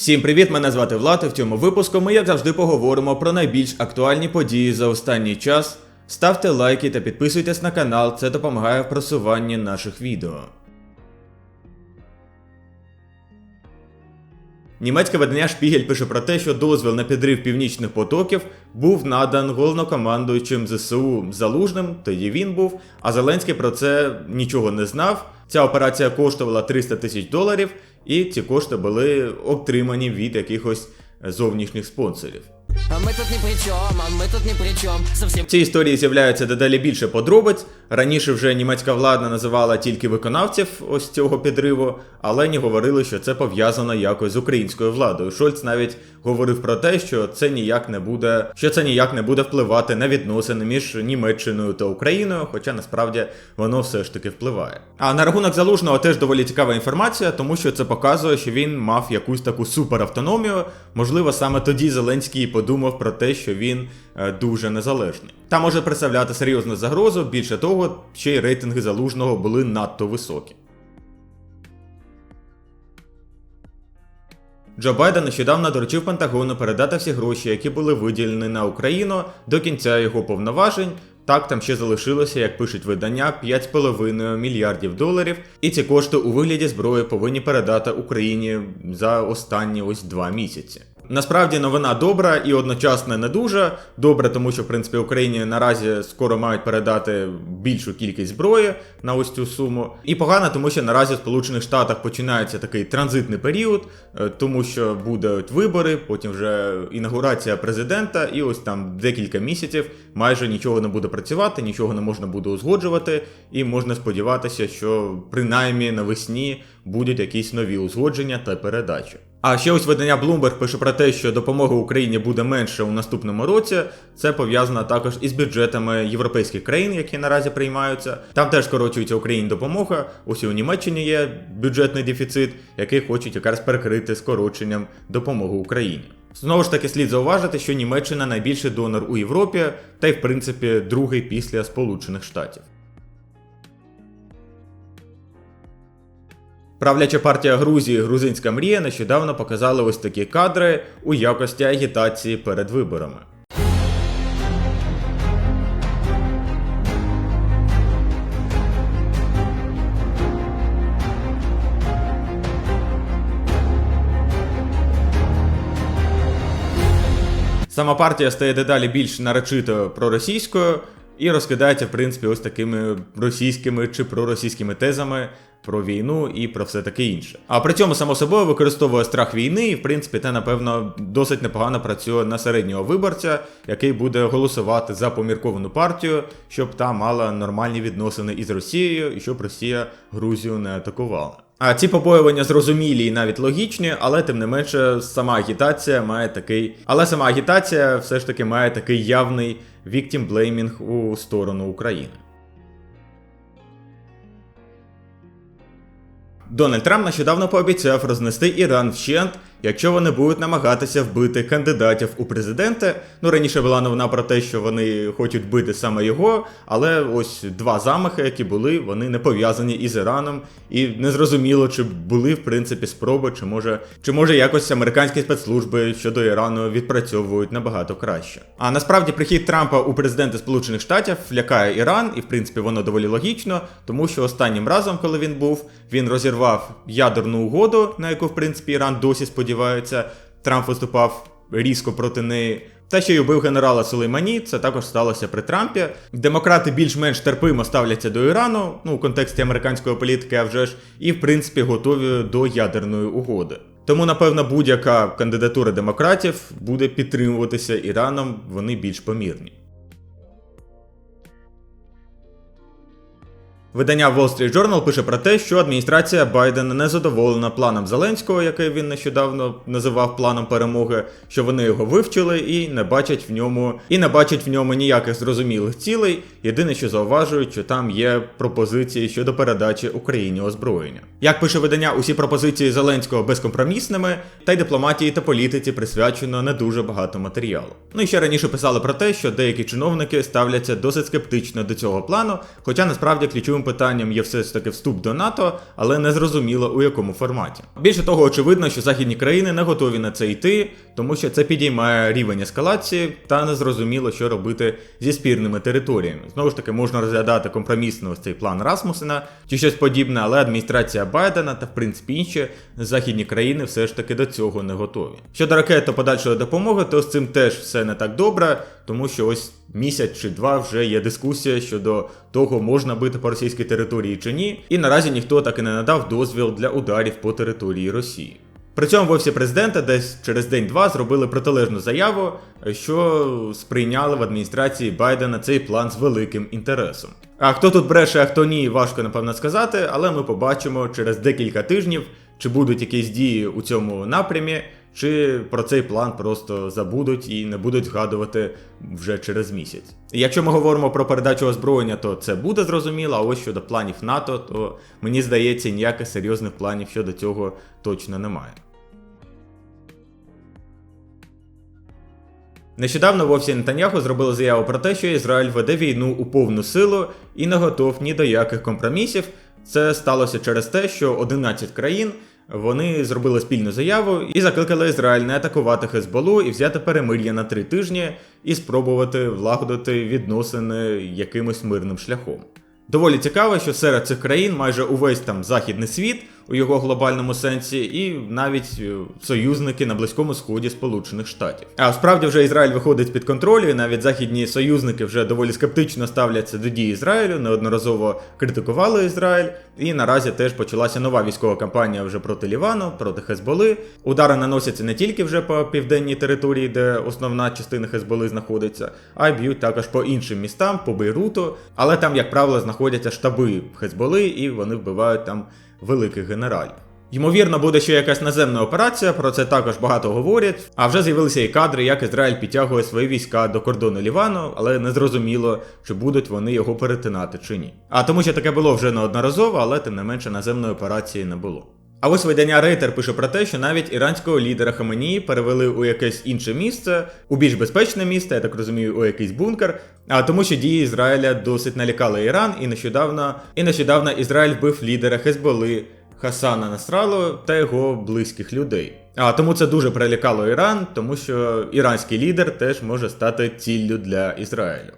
Всім привіт! Мене звати Влад. і В цьому випуску ми, як завжди, поговоримо про найбільш актуальні події за останній час. Ставте лайки та підписуйтесь на канал, це допомагає в просуванні наших відео. Німецьке видання Шпігель пише про те, що дозвіл на підрив північних потоків був надан головнокомандуючим ЗСУ Залужним, тоді він був, а Зеленський про це нічого не знав. Ця операція коштувала 300 тисяч доларів, і ці кошти були отримані від якихось зовнішніх спонсорів. А мы тут ни при чем, а мы тут ни при чем. Совсем цій історії з'являється дедалі більше подробиць. Раніше вже німецька влада називала тільки виконавців ось цього підриву, але не говорили, що це пов'язано якось з українською владою. Шольц навіть говорив про те, що це ніяк не буде, що це ніяк не буде впливати на відносини між Німеччиною та Україною, хоча насправді воно все ж таки впливає. А на рахунок залужного теж доволі цікава інформація, тому що це показує, що він мав якусь таку суперавтономію. Можливо, саме тоді Зеленський подумав про те, що він е, дуже незалежний. Та може представляти серйозну загрозу. Більше того, ще й рейтинги залужного були надто високі. Джо Байден нещодавно доручив Пентагону передати всі гроші, які були виділені на Україну до кінця його повноважень. Так, там ще залишилося, як пишуть видання, 5,5 мільярдів доларів, і ці кошти у вигляді зброї повинні передати Україні за останні ось два місяці. Насправді новина добра і одночасно не дуже добре, тому що в принципі Україні наразі скоро мають передати більшу кількість зброї на ось цю суму. І погано, тому що наразі в Сполучених Штатах починається такий транзитний період, е, тому що будуть вибори, потім вже інаугурація президента, і ось там декілька місяців майже нічого не буде працювати, нічого не можна буде узгоджувати, і можна сподіватися, що принаймні навесні будуть якісь нові узгодження та передачі. А ще ось видання Bloomberg пише про те, що допомога Україні буде менше у наступному році. Це пов'язано також із бюджетами європейських країн, які наразі приймаються. Там теж скорочується Україні допомога. Ось у Німеччині є бюджетний дефіцит, який хочуть якраз перекрити скороченням допомоги Україні. Знову ж таки, слід зауважити, що Німеччина найбільший донор у Європі, та й в принципі другий після Сполучених Штатів. Правляча партія Грузії Грузинська мрія нещодавно показала ось такі кадри у якості агітації перед виборами. Сама партія стає дедалі більш наречито проросійською і розкидається, в принципі, ось такими російськими чи проросійськими тезами про війну і про все таке інше. А при цьому, само собою, використовує страх війни, і в принципі, те, напевно, досить непогано працює на середнього виборця, який буде голосувати за помірковану партію, щоб та мала нормальні відносини із Росією, і щоб Росія Грузію не атакувала. А ці побоювання зрозумілі і навіть логічні, але тим не менше, сама агітація має такий. Але сама агітація все ж таки має такий явний victim блеймінг у сторону України. Дональд Трамп нещодавно пообіцяв рознести Іран вщент, якщо вони будуть намагатися вбити кандидатів у президенти. Ну раніше була новина про те, що вони хочуть бити саме його, але ось два замахи, які були, вони не пов'язані із Іраном, і незрозуміло, чи були в принципі спроби, чи може, чи може якось американські спецслужби щодо Ірану відпрацьовують набагато краще. А насправді прихід Трампа у президенти Сполучених Штатів лякає Іран, і в принципі воно доволі логічно, тому що останнім разом, коли він був, він розірвав ядерну угоду, на яку в принципі Іран досі сподівається. Трамп виступав різко проти неї. Та ще й убив генерала Сулеймані, це також сталося при Трампі. Демократи більш-менш терпимо ставляться до Ірану, ну у контексті американської політики, а вже ж, і в принципі готові до ядерної угоди. Тому, напевно, будь-яка кандидатура демократів буде підтримуватися Іраном, вони більш помірні. Видання Wall Street Journal пише про те, що адміністрація Байдена не задоволена планом Зеленського, який він нещодавно називав планом перемоги, що вони його вивчили і не бачать в ньому і не бачать в ньому ніяких зрозумілих цілей. Єдине, що зауважують, що там є пропозиції щодо передачі Україні озброєння. Як пише видання, усі пропозиції Зеленського безкомпромісними, та й дипломатії та політиці присвячено не дуже багато матеріалу. Ну і ще раніше писали про те, що деякі чиновники ставляться досить скептично до цього плану, хоча насправді ключовим ключовим питанням є все ж таки вступ до НАТО, але не зрозуміло у якому форматі. Більше того, очевидно, що західні країни не готові на це йти, тому що це підіймає рівень ескалації та не зрозуміло, що робити зі спірними територіями. Знову ж таки, можна розглядати компромісно ось цей план Расмусена чи щось подібне, але адміністрація Байдена та в принципі інші західні країни все ж таки до цього не готові. Щодо ракет та подальшої допомоги, то з цим теж все не так добре, тому що ось місяць чи два вже є дискусія щодо того, можна бити по російській території чи ні, і наразі ніхто так і не надав дозвіл для ударів по території Росії. При цьому в офісі президента десь через день-два зробили протилежну заяву, що сприйняли в адміністрації Байдена цей план з великим інтересом. А хто тут бреше, а хто ні, важко напевно сказати, але ми побачимо через декілька тижнів, чи будуть якісь дії у цьому напрямі, чи про цей план просто забудуть і не будуть згадувати вже через місяць. Якщо ми говоримо про передачу озброєння, то це буде зрозуміло. А ось щодо планів НАТО, то мені здається, ніяких серйозних планів щодо цього точно немає. Нещодавно в офісі Нетаньяху зробили заяву про те, що Ізраїль веде війну у повну силу і не готов ні до яких компромісів. Це сталося через те, що 11 країн вони зробили спільну заяву і закликали Ізраїль не атакувати Хезболу і взяти перемир'я на три тижні і спробувати влагодити відносини якимось мирним шляхом. Доволі цікаво, що серед цих країн майже увесь там західний світ у його глобальному сенсі, і навіть е, союзники на близькому сході Сполучених Штатів. А справді вже Ізраїль виходить з під контролю, і навіть західні союзники вже доволі скептично ставляться до дій Ізраїлю, неодноразово критикували Ізраїль. І наразі теж почалася нова військова кампанія вже проти Лівану, проти Хезболи. Удари наносяться не тільки вже по південній території, де основна частина Хезболи знаходиться, а й б'ють також по іншим містам, по Бейруту. Але там, як правило, знаходяться штаби Хезболи, і вони вбивають там великих генералів. Ймовірно, буде ще якась наземна операція, про це також багато говорять. А вже з'явилися і кадри, як Ізраїль підтягує свої війська до кордону Лівану, але не зрозуміло, чи будуть вони його перетинати чи ні. А тому що таке було вже неодноразово, але тим не менше наземної операції не було. А ось видання Рейтер пише про те, що навіть іранського лідера Хаменії перевели у якесь інше місце, у більш безпечне місце, я так розумію, у якийсь бункер. А тому, що дії Ізраїля досить налякали Іран, і нещодавно, і нещодавно Ізраїль вбив лідера Хезболи Хасана Насралу та його близьких людей. А тому це дуже прилякало Іран, тому що іранський лідер теж може стати ціллю для Ізраїлю.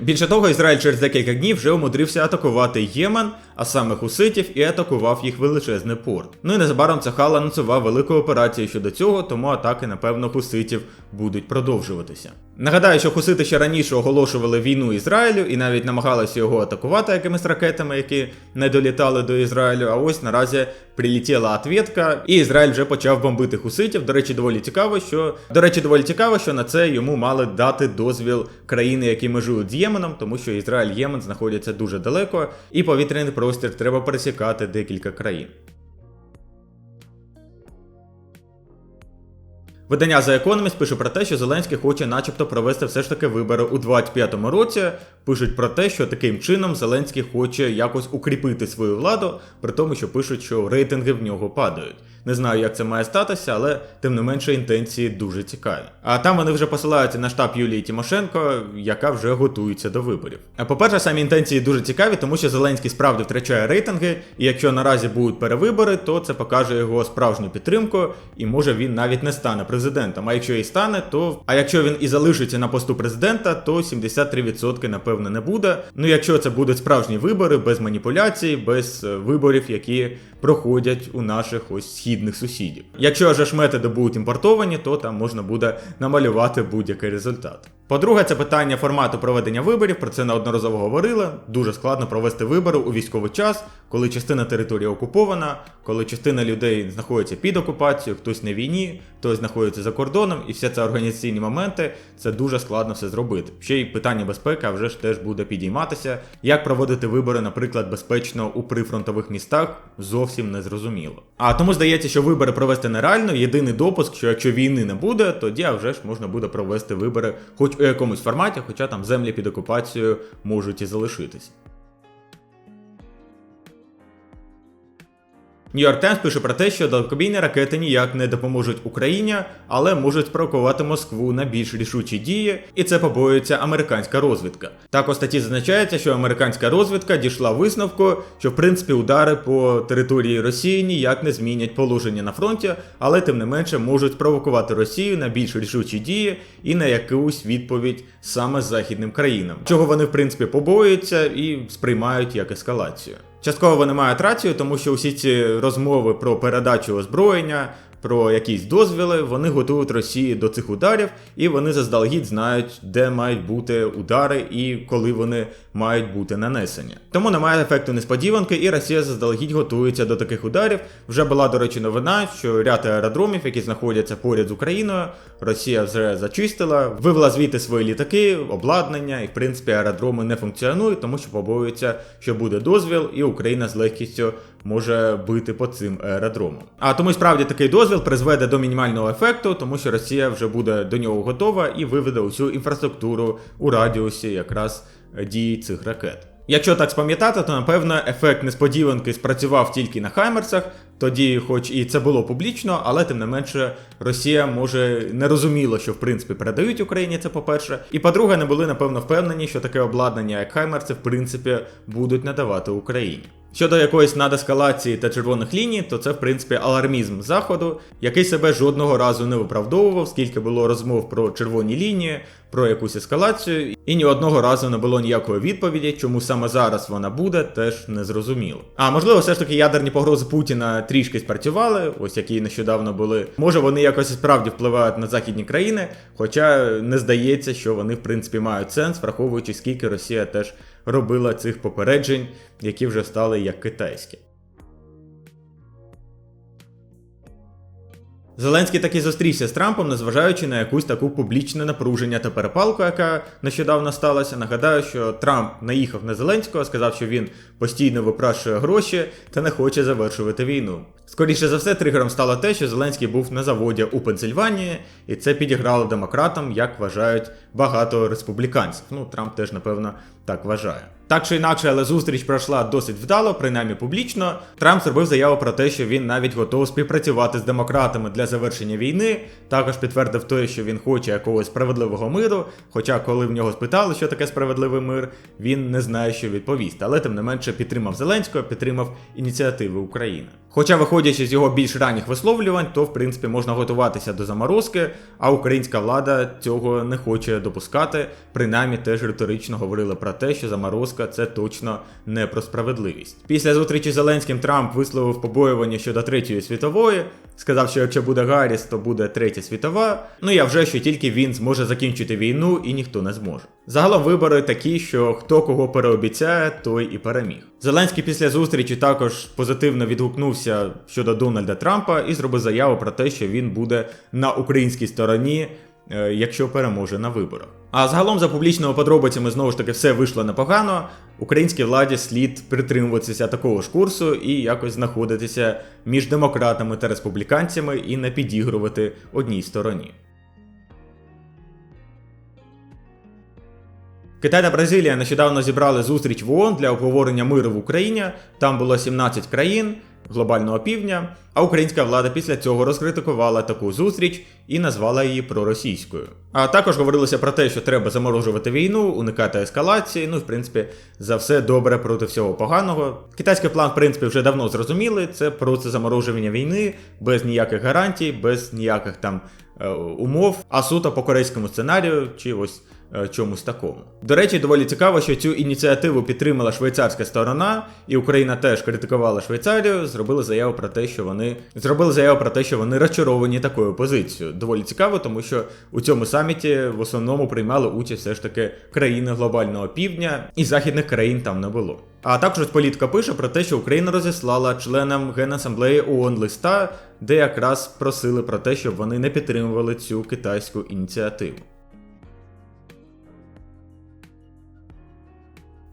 Більше того, Ізраїль через декілька днів вже умудрився атакувати Ємен, а саме хуситів, і атакував їх величезний порт. Ну і незабаром Цахал анонсував велику операцію щодо цього, тому атаки, напевно, хуситів будуть продовжуватися. Нагадаю, що хусити ще раніше оголошували війну Ізраїлю і навіть намагалися його атакувати якимись ракетами, які не долітали до Ізраїлю. А ось наразі прилетіла ответка, і Ізраїль вже почав бомбити хуситів. До речі, доволі цікаво, що до речі, доволі цікаво, що на це йому мали дати дозвіл країни, які межують з Єменом, тому що Ізраїль Ємен знаходяться дуже далеко, і повітряний простір треба пересікати декілька країн. Видання The Economist пише про те, що Зеленський хоче начебто провести все ж таки вибори у 25-му році. Пишуть про те, що таким чином Зеленський хоче якось укріпити свою владу, при тому, що пишуть, що рейтинги в нього падають. Не знаю, як це має статися, але тим не менше інтенції дуже цікаві. А там вони вже посилаються на штаб Юлії Тимошенко, яка вже готується до виборів. А по-перше, самі інтенції дуже цікаві, тому що Зеленський справді втрачає рейтинги, і якщо наразі будуть перевибори, то це покаже його справжню підтримку, і може він навіть не стане президентом. А якщо і стане, то а якщо він і залишиться на посту президента, то 73% напевно не буде. Ну якщо це будуть справжні вибори без маніпуляцій, без е, виборів, які проходять у наших ось східних сусідів. Якщо ж методи будуть імпортовані, то там можна буде намалювати будь-який результат. По-друге, це питання формату проведення виборів. Про це неодноразово говорили. Дуже складно провести вибори у військовий час, коли частина території окупована, коли частина людей знаходиться під окупацією, хтось на війні, хтось знаходиться за кордоном, і все це організаційні моменти. Це дуже складно все зробити. Ще й питання безпеки вже ж теж буде підійматися. Як проводити вибори, наприклад, безпечно у прифронтових містах, зовсім не зрозуміло. А тому здається, що вибори провести нереально. Єдиний допуск, що якщо війни не буде, тоді вже ж можна буде провести вибори, хоч у якомусь форматі, хоча там землі під окупацією можуть і залишитися. Нью-Йорк Таймс пише про те, що далекобійні ракети ніяк не допоможуть Україні, але можуть спровокувати Москву на більш рішучі дії, і це побоюється американська розвідка. Так у статті зазначається, що американська розвідка дійшла висновку, що в принципі удари по території Росії ніяк не змінять положення на фронті, але тим не менше можуть спровокувати Росію на більш рішучі дії і на якусь відповідь саме західним країнам, чого вони в принципі побоюються і сприймають як ескалацію. Частково вони мають рацію, тому що усі ці розмови про передачу озброєння, про якісь дозвіли, вони готують Росії до цих ударів, і вони заздалегідь знають, де мають бути удари і коли вони мають бути нанесені. Тому немає ефекту несподіванки, і Росія заздалегідь готується до таких ударів. Вже була, до речі, новина, що ряд аеродромів, які знаходяться поряд з Україною, Росія вже зачистила, вивела звідти свої літаки, обладнання, і в принципі аеродроми не функціонують, тому що побоюються, що буде дозвіл, і Україна з легкістю може бити по цим аеродромам. А тому справді такий дозвіл призведе до мінімального ефекту, тому що Росія вже буде до нього готова і виведе усю інфраструктуру у радіусі якраз дії цих ракет. Якщо так спам'ятати, то напевно ефект несподіванки спрацював тільки на Хаймерсах. Тоді, хоч і це було публічно, але тим не менше Росія може не розуміла, що в принципі передають Україні це по-перше. І по-друге, не були напевно впевнені, що таке обладнання, як Хаймерси, в принципі, будуть надавати Україні. Щодо якоїсь надескалації та червоних ліній, то це в принципі алармізм заходу, який себе жодного разу не виправдовував, скільки було розмов про червоні лінії, про якусь ескалацію, і ні одного разу не було ніякої відповіді, чому саме зараз вона буде, теж не зрозуміло. А можливо, все ж таки ядерні погрози Путіна трішки спрацювали, ось які нещодавно були. Може вони якось і справді впливають на західні країни, хоча не здається, що вони в принципі мають сенс, враховуючи скільки Росія теж робила цих попереджень, які вже стали як китайські. Зеленський таки зустрівся з Трампом, незважаючи на якусь таку публічне напруження та перепалку, яка нещодавно сталася. Нагадаю, що Трамп наїхав на Зеленського, сказав, що він постійно випрашує гроші та не хоче завершувати війну. Скоріше за все, тригером стало те, що Зеленський був на заводі у Пенсильванії, і це підіграло демократам, як вважають багато республіканців. Ну, Трамп теж, напевно, так вважає. Так чи інакше, але зустріч пройшла досить вдало, принаймні публічно. Трамп зробив заяву про те, що він навіть готов співпрацювати з демократами для завершення війни. Також підтвердив те, що він хоче якогось справедливого миру. Хоча, коли в нього спитали, що таке справедливий мир, він не знає, що відповісти. Але тим не менше підтримав Зеленського, підтримав ініціативи України. Хоча, виходячи з його більш ранніх висловлювань, то в принципі можна готуватися до заморозки, а українська влада цього не хоче допускати. Принаймні теж риторично говорили про те, що заморозка це точно не про справедливість. Після зустрічі з Зеленським Трамп висловив побоювання щодо третьої світової, сказав, що якщо буде Гарріс, то буде третя світова. Ну я вже що тільки він зможе закінчити війну і ніхто не зможе. Загалом вибори такі, що хто кого переобіцяє, той і переміг. Зеленський після зустрічі також позитивно відгукнувся щодо Дональда Трампа і зробив заяву про те, що він буде на українській стороні, е, якщо переможе на виборах. А загалом за публічними подробицями знову ж таки все вийшло непогано. Українській владі слід притримуватися такого ж курсу і якось знаходитися між демократами та республіканцями і не підігрувати одній стороні. Китай та Бразилія нещодавно зібрали зустріч в ООН для обговорення миру в Україні. Там було 17 країн глобального півдня. А українська влада після цього розкритикувала таку зустріч і назвала її проросійською. А також говорилося про те, що треба заморожувати війну, уникати ескалації. Ну, в принципі, за все добре проти всього поганого. Китайський план, в принципі, вже давно зрозуміли. Це просто заморожування війни без ніяких гарантій, без ніяких там е, умов, а суто по корейському сценарію чи ось чомусь такому. До речі, доволі цікаво, що цю ініціативу підтримала швейцарська сторона, і Україна теж критикувала Швейцарію, зробили заяву про те, що вони зробили заяву про те, що вони розчаровані такою позицією. Доволі цікаво, тому що у цьому саміті в основному приймали участь все ж таки країни глобального півдня, і західних країн там не було. А також політика пише про те, що Україна розіслала членам Генасамблеї ООН листа, де якраз просили про те, щоб вони не підтримували цю китайську ініціативу.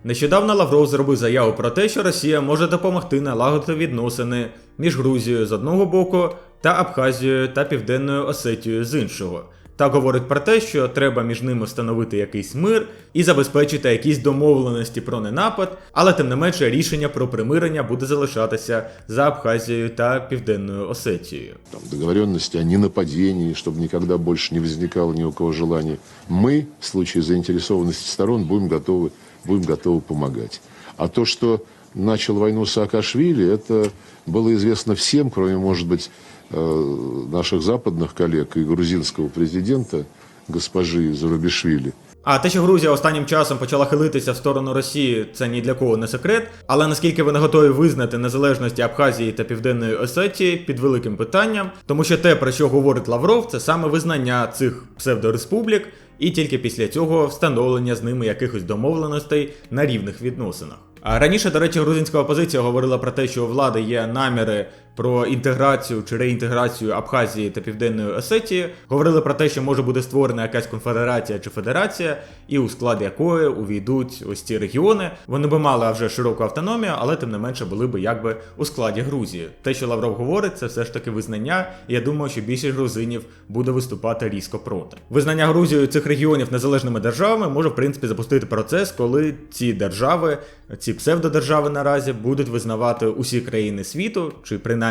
Нещодавно Лавров зробив заяву про те, що Росія може допомогти налагодити відносини між Грузією з одного боку та Абхазією та Південною Осетією з іншого. та говорить про те, що треба між ними встановити якийсь мир і забезпечити якісь домовленості про ненапад, але тим не менше рішення про примирення буде залишатися за Абхазією та Південною Осетією. там, договоренности о ненападении, чтобы никогда больше не возникало ни у кого желания. Мы в случае заинтересованности сторон будем готовы, будем готовы помогать. А то, что начал войну Саакашвили, это было известно всем, кроме, может быть, э, наших западных коллег и грузинского президента госпожи Зарубишвили. А те, що Грузія останнім часом почала хилитися в сторону Росії, це ні для кого не секрет. Але наскільки вони готові визнати незалежності Абхазії та Південної Осетії під великим питанням, тому що те, про що говорить Лавров, це саме визнання цих псевдореспублік, і тільки після цього встановлення з ними якихось домовленостей на рівних відносинах. А раніше, до речі, грузинська опозиція говорила про те, що у влади є наміри про інтеграцію чи реінтеграцію Абхазії та Південної Осетії. Говорили про те, що може бути створена якась конфедерація чи федерація, і у склад якої увійдуть ось ці регіони. Вони би мали вже широку автономію, але тим не менше були би якби у складі Грузії. Те, що Лавров говорить, це все ж таки визнання. І я думаю, що більшість грузинів буде виступати різко проти. Визнання Грузією цих регіонів незалежними державами може в принципі запустити процес, коли ці держави, ці псевдодержави наразі будуть визнавати усі країни світу, чи принаймні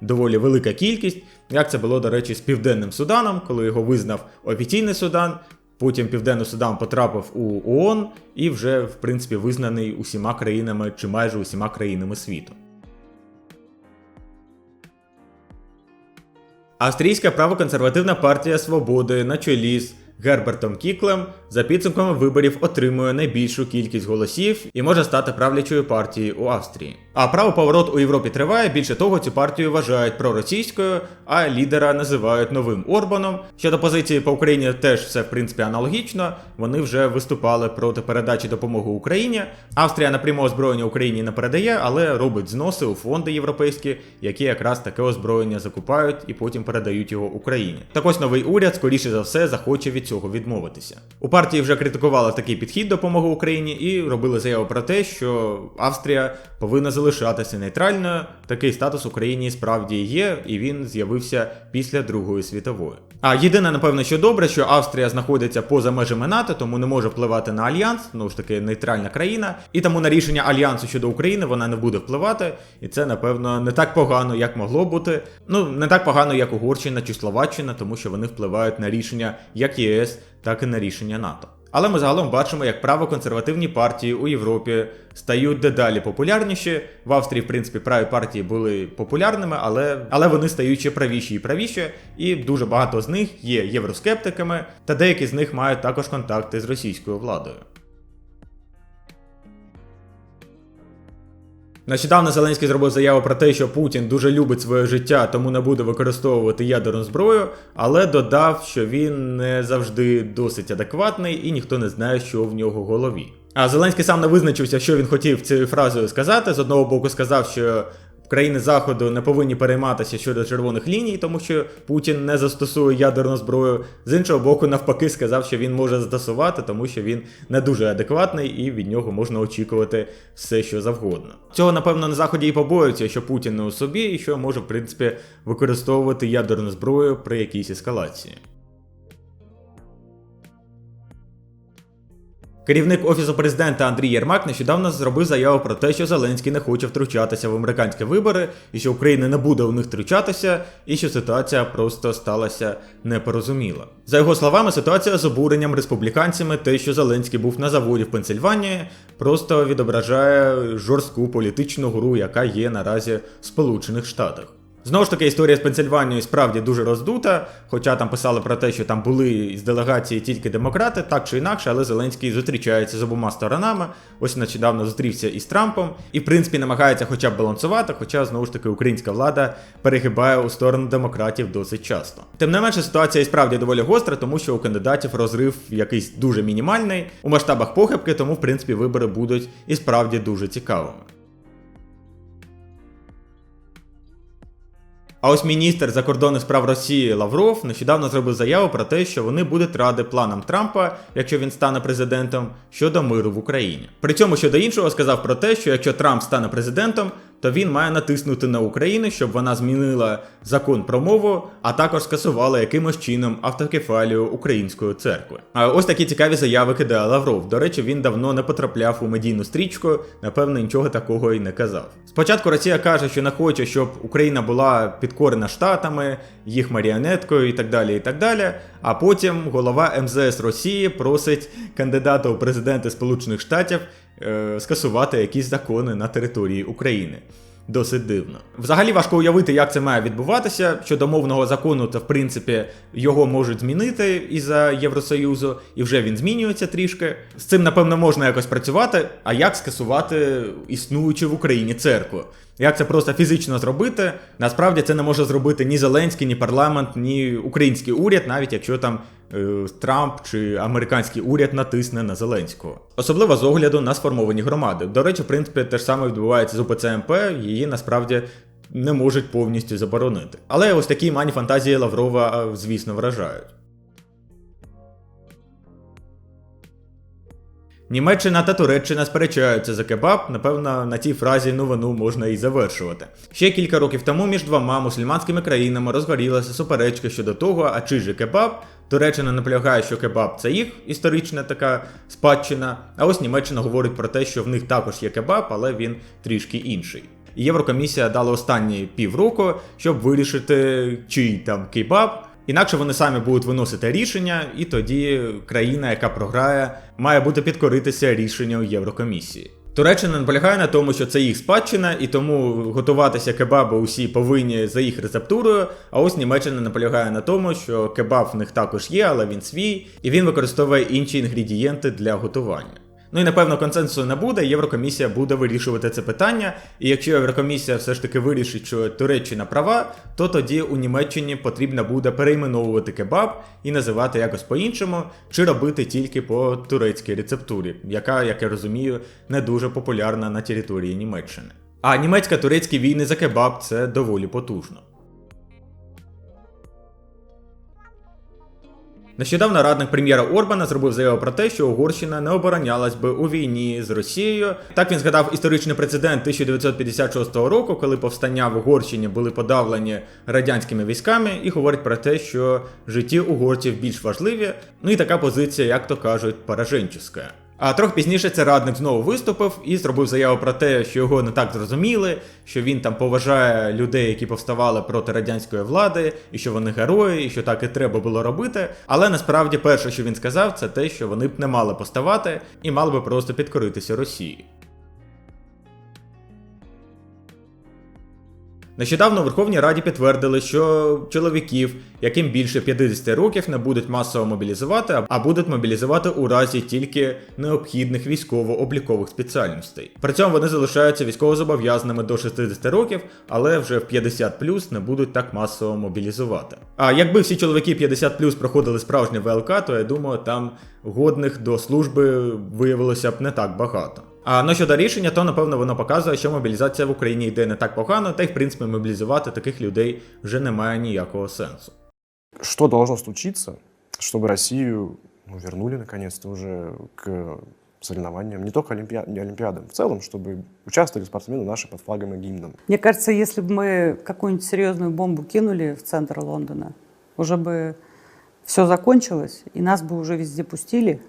доволі велика кількість, як це було, до речі, з Південним Суданом, коли його визнав офіційний Судан. Потім Південний Судан потрапив у ООН і вже, в принципі, визнаний усіма країнами чи майже усіма країнами світу. Австрійська правоконсервативна партія Свободи на чолі з Гербертом Кіклем за підсумками виборів отримує найбільшу кількість голосів і може стати правлячою партією у Австрії. А правоповорот у Європі триває. Більше того, цю партію вважають проросійською, а лідера називають новим Орбаном. Щодо позиції по Україні теж все в принципі аналогічно. Вони вже виступали проти передачі допомоги Україні. Австрія напряму озброєння Україні не передає, але робить зноси у фонди європейські, які якраз таке озброєння закупають і потім передають його Україні. Так ось новий уряд, скоріше за все, захоче від цього відмовитися. У партії вже критикували такий підхід допомоги Україні і робили заяву про те, що Австрія повинна залишатися нейтральною. Такий статус Україні справді є, і він з'явився після Другої світової. А єдине, напевно, що добре, що Австрія знаходиться поза межами НАТО, тому не може впливати на альянс, ну ж таки нейтральна країна, і тому на рішення альянсу щодо України вона не буде впливати, і це напевно не так погано, як могло бути. Ну не так погано, як Угорщина чи Словаччина, тому що вони впливають на рішення як ЄС, так і на рішення НАТО. Але ми загалом бачимо, як правоконсервативні партії у Європі стають дедалі популярніші. В Австрії, в принципі, праві партії були популярними, але, але вони стають ще правіші і правіші, і дуже багато з них є євроскептиками, та деякі з них мають також контакти з російською владою. Нещодавно Зеленський зробив заяву про те, що Путін дуже любить своє життя, тому не буде використовувати ядерну зброю, але додав, що він не завжди досить адекватний і ніхто не знає, що в нього в голові. А Зеленський сам не визначився, що він хотів цією фразою сказати. З одного боку сказав, що країни Заходу не повинні перейматися щодо червоних ліній, тому що Путін не застосує ядерну зброю. З іншого боку, навпаки, сказав, що він може застосувати, тому що він не дуже адекватний і від нього можна очікувати все, що завгодно. Цього, напевно, на заході і побоюються, що Путін не у собі, і що може, в принципі, використовувати ядерну зброю при якійсь ескалації. Керівник офісу президента Андрій Єрмак нещодавно зробив заяву про те, що Зеленський не хоче втручатися в американські вибори, і що Україна не буде у них втручатися, і що ситуація просто сталася непорозуміла. За його словами, ситуація з обуренням республіканцями, те, що Зеленський був на заводі в Пенсильванії, просто відображає жорстку політичну гру, яка є наразі в Сполучених Штатах. Знову ж таки, історія з Пенсильванією справді дуже роздута, хоча там писали про те, що там були з делегації тільки демократи, так чи інакше, але Зеленський зустрічається з обома сторонами. Ось нещодавно зустрівся із Трампом і, в принципі, намагається хоча б балансувати, хоча знову ж таки українська влада перегибає у сторону демократів досить часто. Тим не менше, ситуація і справді доволі гостра, тому що у кандидатів розрив якийсь дуже мінімальний у масштабах похибки, тому в принципі вибори будуть і справді дуже цікавими. А ось міністр закордонних справ Росії Лавров нещодавно зробив заяву про те, що вони будуть ради планам Трампа, якщо він стане президентом, щодо миру в Україні. При цьому щодо іншого сказав про те, що якщо Трамп стане президентом, то він має натиснути на Україну, щоб вона змінила закон про мову, а також скасувала якимось чином автокефалію української церкви. А ось такі цікаві заяви кидає Лавров. До речі, він давно не потрапляв у медійну стрічку, напевно, нічого такого і не казав. Спочатку Росія каже, що не хоче, щоб Україна була підкорена штатами, їх маріонеткою і так далі. і так далі. А потім голова МЗС Росії просить кандидата у президенти Сполучених Штатів е, скасувати якісь закони на території України. Досить дивно. Взагалі важко уявити, як це має відбуватися. Щодо мовного закону, то в принципі його можуть змінити із-за Євросоюзу, і вже він змінюється трішки. З цим, напевно, можна якось працювати. А як скасувати існуючу в Україні церкву? Як це просто фізично зробити? Насправді це не може зробити ні Зеленський, ні парламент, ні український уряд, навіть якщо там е, Трамп чи американський уряд натисне на Зеленського. Особливо з огляду на сформовані громади. До речі, в принципі, те ж саме відбувається з УПЦ її насправді не можуть повністю заборонити. Але ось такі мані фантазії Лаврова, е, звісно, вражають. Німеччина та Туреччина сперечаються за кебаб. Напевно, на цій фразі новину можна і завершувати. Ще кілька років тому між двома мусульманськими країнами розгорілася суперечка щодо того, а чий же кебаб. Туреччина наполягає, що кебаб це їх історична така спадщина. А ось Німеччина говорить про те, що в них також є кебаб, але він трішки інший. Єврокомісія дала останні півроку, щоб вирішити, чий там кебаб. Інакше вони самі будуть виносити рішення, і тоді країна, яка програє, має бути підкоритися рішенню Єврокомісії. Туреччина наполягає на тому, що це їх спадщина, і тому готуватися кебаби усі повинні за їх рецептурою. А ось Німеччина наполягає на тому, що кебаб в них також є, але він свій, і він використовує інші інгредієнти для готування. Ну і напевно консенсусу не буде. Єврокомісія буде вирішувати це питання. І якщо Єврокомісія все ж таки вирішить, що Туреччина права, то тоді у Німеччині потрібно буде перейменовувати кебаб і називати якось по-іншому, чи робити тільки по турецькій рецептурі, яка, як я розумію, не дуже популярна на території Німеччини. А німецько-турецькі війни за кебаб це доволі потужно. Нещодавно радник прем'єра Орбана зробив заяву про те, що Угорщина не оборонялась би у війні з Росією. Так він згадав історичний прецедент 1956 року, коли повстання в Угорщині були подавлені радянськими військами, і говорить про те, що житті угорців більш важливі. Ну і така позиція, як то кажуть, пораженческа. А трохи пізніше це радник знову виступив і зробив заяву про те, що його не так зрозуміли, що він там поважає людей, які повставали проти радянської влади, і що вони герої, і що так і треба було робити. Але насправді перше, що він сказав, це те, що вони б не мали поставати і мали би просто підкоритися Росії. Нещодавно у Верховній Раді підтвердили, що чоловіків, яким більше 50 років, не будуть масово мобілізувати, а будуть мобілізувати у разі тільки необхідних військово-облікових спеціальностей. При цьому вони залишаються військовозобов'язаними до 60 років, але вже в 50 плюс не будуть так масово мобілізувати. А якби всі чоловіки 50 проходили справжнє ВЛК, то я думаю, там годних до служби виявилося б не так багато. А ну щодо рішення, то напевно воно показує, що мобілізація в Україні йде не так погано, та й в принципі мобілізувати таких людей вже немає ніякого сенсу. Что должно случиться, чтобы Россию ну, вернули наконец-то уже к соревнованиям, не только олимпиа- не олимпиадам, в целом, чтобы участвовали спортсмены наши под флагом и гимном. Мне кажется, если бы мы какую-нибудь серьезную бомбу кинули в центр Лондона, уже бы все закончилось, и нас бы уже везде пустили,